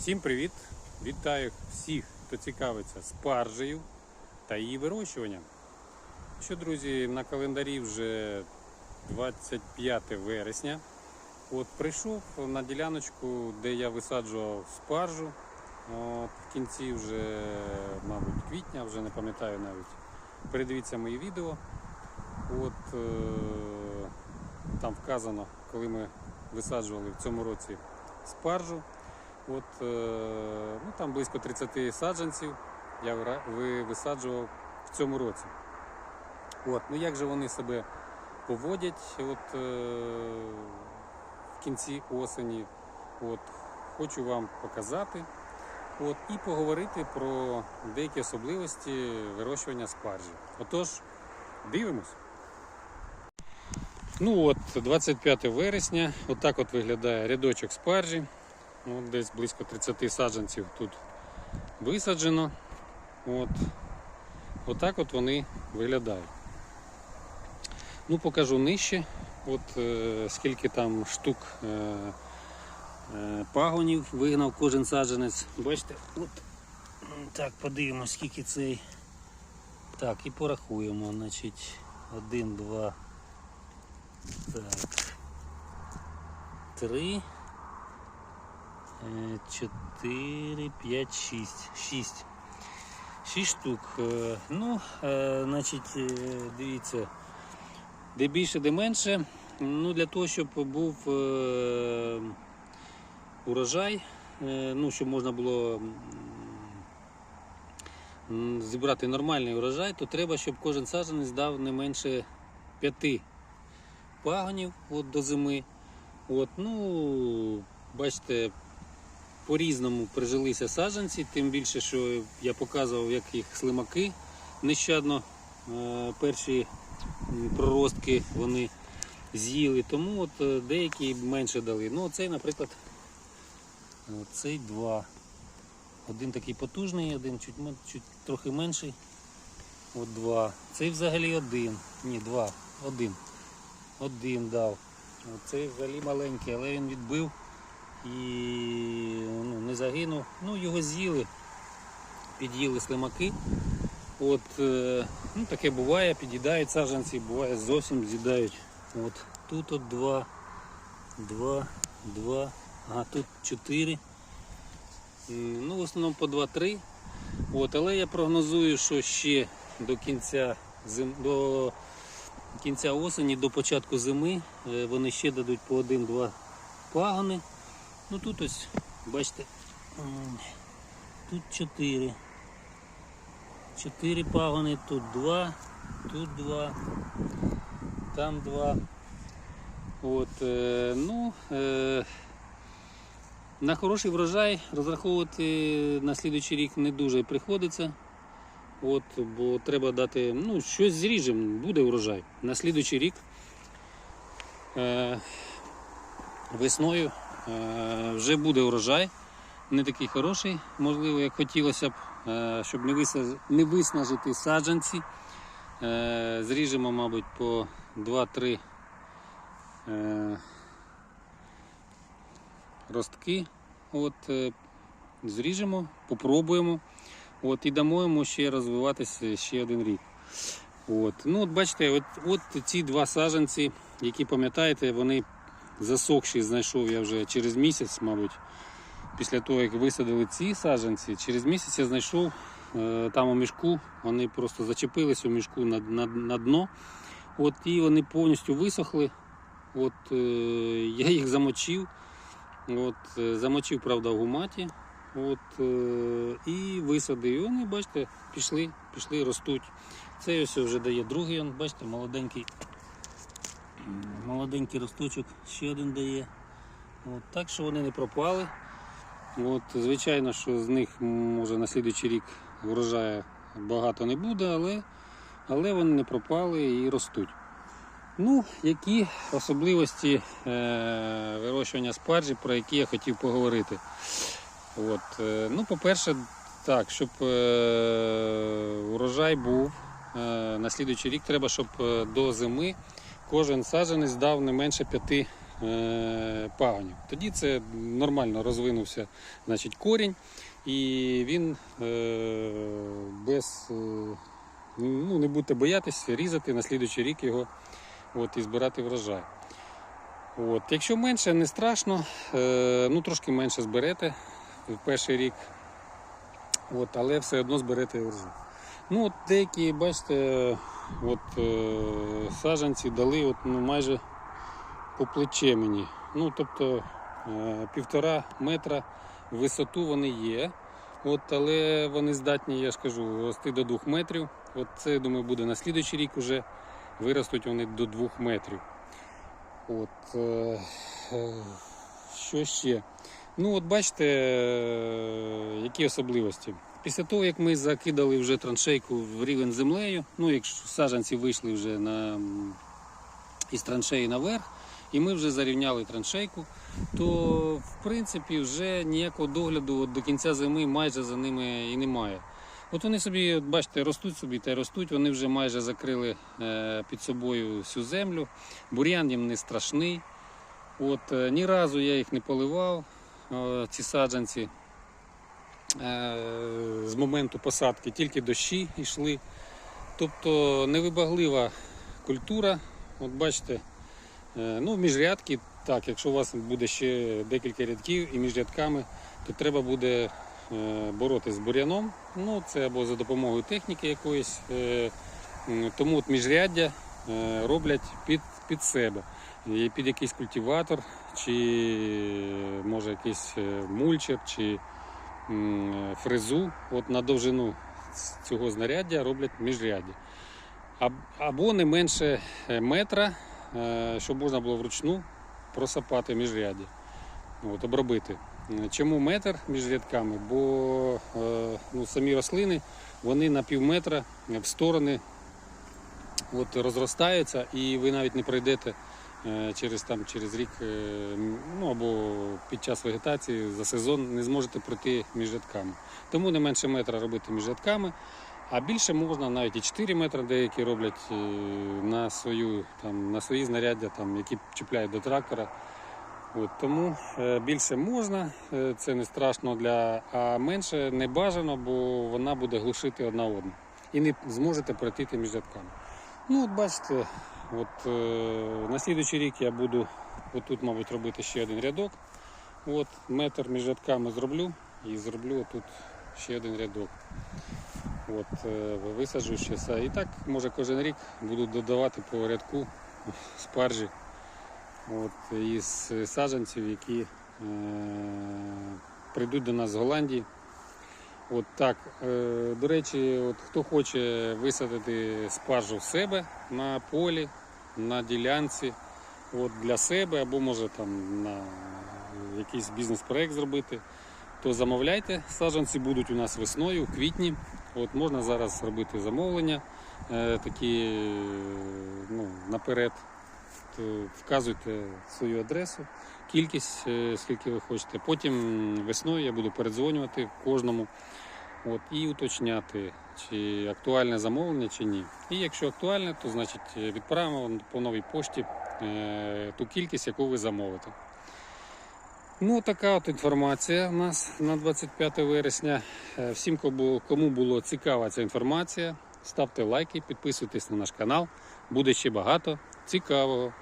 Всім привіт! Вітаю всіх, хто цікавиться спаржею та її вирощуванням. Що, друзі, на календарі вже 25 вересня. От прийшов на діляночку, де я висаджував спаржу. От, в кінці вже, мабуть, квітня, вже не пам'ятаю навіть. Передивіться мої відео. От е, там вказано, коли ми висаджували в цьому році спаржу. От, е, ну, там близько 30 саджанців я висаджував в цьому році. От, ну як же вони себе поводять от, е, в кінці осені? От, хочу вам показати от, і поговорити про деякі особливості вирощування спаржі. Отож, дивимось. Ну от, 25 вересня, отак от виглядає рядочок спаржі. От десь близько 30 саджанців тут висаджено. От. Отак от вони виглядають. Ну, покажу нижче, от е, скільки там штук е, е, пагонів вигнав кожен саджанець. Бачите, от так, подивимось, скільки цей. Так, і порахуємо. Значить, один, два. Так. Три. Е, 4, 5, 6. 6. 6 штук. Е, Ну, е, значить, е, дивіться, де більше, де менше. Ну, для того, щоб був урожай, ну, щоб можна було зібрати нормальний урожай, то треба, щоб кожен саджанець дав не менше 5 пагонів от, до зими. От, ну, бачите, по-різному прижилися саджанці, тим більше, що я показував, як їх слимаки нещадно е, перші проростки вони з'їли. Тому от е, деякі менше дали. Ну, оцей, наприклад, цей два. Один такий потужний, один чуть, чуть трохи менший. От два. Цей взагалі один. Ні, два. Один. Один дав. Цей взагалі маленький, але він відбив і ну, не загинув. Ну, його з'їли, під'їли слимаки. От, е, ну, таке буває, під'їдають саджанці, буває зовсім з'їдають. От, тут от два, два, два, а тут чотири. Ну, в основному по 2-3. От, але я прогнозую, що ще до кінця зим... до кінця осені, до початку зими е, вони ще дадуть по 1-2 пагони. Ну тут ось, бачите, тут 4. 4 пагони, тут 2, тут 2, там 2. От, е, ну, е, на хороший врожай розраховувати на слідуючий рік не дуже приходиться. От, бо треба дати, ну, щось зріжемо, буде урожай. На слідуючий рік е, весною вже буде урожай. Не такий хороший, можливо, як хотілося б, е, щоб не, виснажити саджанці. Е, зріжемо, мабуть, по 2-3 е, ростки. От, е, зріжемо, попробуємо. От, і дамо йому ще розвиватися ще один рік. От. Ну, от бачите, от, от ці два саджанці, які пам'ятаєте, вони засохші, знайшов я вже через місяць, мабуть, після того, як висадили ці саджанці, через місяць я знайшов е, там у мішку, вони просто зачепились у мішку на, на, на дно. От, і вони повністю висохли. От, е, я їх замочив. От, е, замочив, правда, в гуматі. От, е, і висадив. І вони, бачите, пішли, пішли, ростуть. Цей ось вже дає другий, бачите, молоденький. Молоденький росточок ще один дає. От, так що вони не пропали. От, звичайно, що з них може на слідуючий рік врожаю багато не буде, але, але вони не пропали і ростуть. Ну, які особливості е, вирощування спаржі, про які я хотів поговорити. От, е, ну, по-перше, так, щоб е, урожай був е, на слідуючий рік, треба, щоб е, до зими кожен саджанець дав не менше 5 е, пагонів. Тоді це нормально розвинувся значить, корінь, і він е, без е, ну, не будете боятися різати на слідуючий рік його от, і збирати врожай. От. Якщо менше, не страшно, ну трошки менше зберете в перший рік, от, але все одно зберете врожай. Ну, от деякі, бачите, от, е, саджанці дали от, ну, майже по плече мені. Ну, тобто е, півтора метра висоту вони є. От, але вони здатні, я ж кажу, рости до двох метрів. От це, я думаю, буде на слідуючий рік уже виростуть вони до двох метрів. От, е, е, що ще? Ну, от бачите, е, які особливості. Після того, як ми закидали вже траншейку в рівень землею, ну, якщо саджанці вийшли вже на, із траншеї наверх, і ми вже зарівняли траншейку, то в принципі вже ніякого догляду до кінця зими майже за ними і немає. От вони собі, от бачите, ростуть собі та й ростуть, вони вже майже закрили е, під собою всю землю. Бур'ян їм не страшний. От, е, ні разу я їх не поливав, е, ці саджанці. Е, з моменту посадки тільки дощі йшли. Тобто невибаглива культура. От бачите, е, ну, міжрядки, так, якщо у вас буде ще декілька рядків і між рядками, то треба буде е, боротися з бур'яном. Ну, це або за допомогою техніки якоїсь. Тому от міжряддя роблять під, під себе. Під якийсь культиватор, чи може якийсь мульчер, чи фрезу. От на довжину цього знаряддя роблять міжряддя. Або не менше е, метра, е, щоб можна було вручну просапати міжряддя, от, обробити. Чому метр між рядками? Бо е, ну, самі рослини вони на пів метра в сторони от, розростаються, і ви навіть не пройдете через, там, через рік е, ну, або під час вегетації за сезон не зможете пройти між рядками. Тому не менше метра робити між рядками. А більше можна навіть і 4 метри деякі роблять е, на, свою, там, на свої знаряддя, там, які чіпляють до трактора. От, тому е, більше можна, е, це не страшно для, а менше не бажано, бо вона буде глушити одна одну. І не зможете пройти між рядками. Ну, от бачите, от, е, на слідуючий рік я буду отут, мабуть, робити ще один рядок. От, метр між рядками зроблю і зроблю тут ще один рядок. От, е, висаджу ще все. І так, може, кожен рік буду додавати по рядку спаржі от, із саджанців, які е, прийдуть до нас з Голландії. От так. Е, до речі, от, хто хоче висадити спаржу в себе на полі, на ділянці, от, для себе, або може там на якийсь бізнес-проект зробити, то замовляйте. Саджанці будуть у нас весною, в квітні. От, можна зараз робити замовлення, е, такі ну, наперед. Вказуйте свою адресу, кількість, е, скільки ви хочете. Потім весною я буду передзвонювати кожному от, і уточняти, чи актуальне замовлення, чи ні. І якщо актуальне, то значить відправимо по новій пошті е, ту кількість, яку ви замовите. Ну, така от інформація у нас на 25 вересня. Е, Всім, кому було цікава ця інформація, ставте лайки, підписуйтесь на наш канал. Буде ще багато цікавого.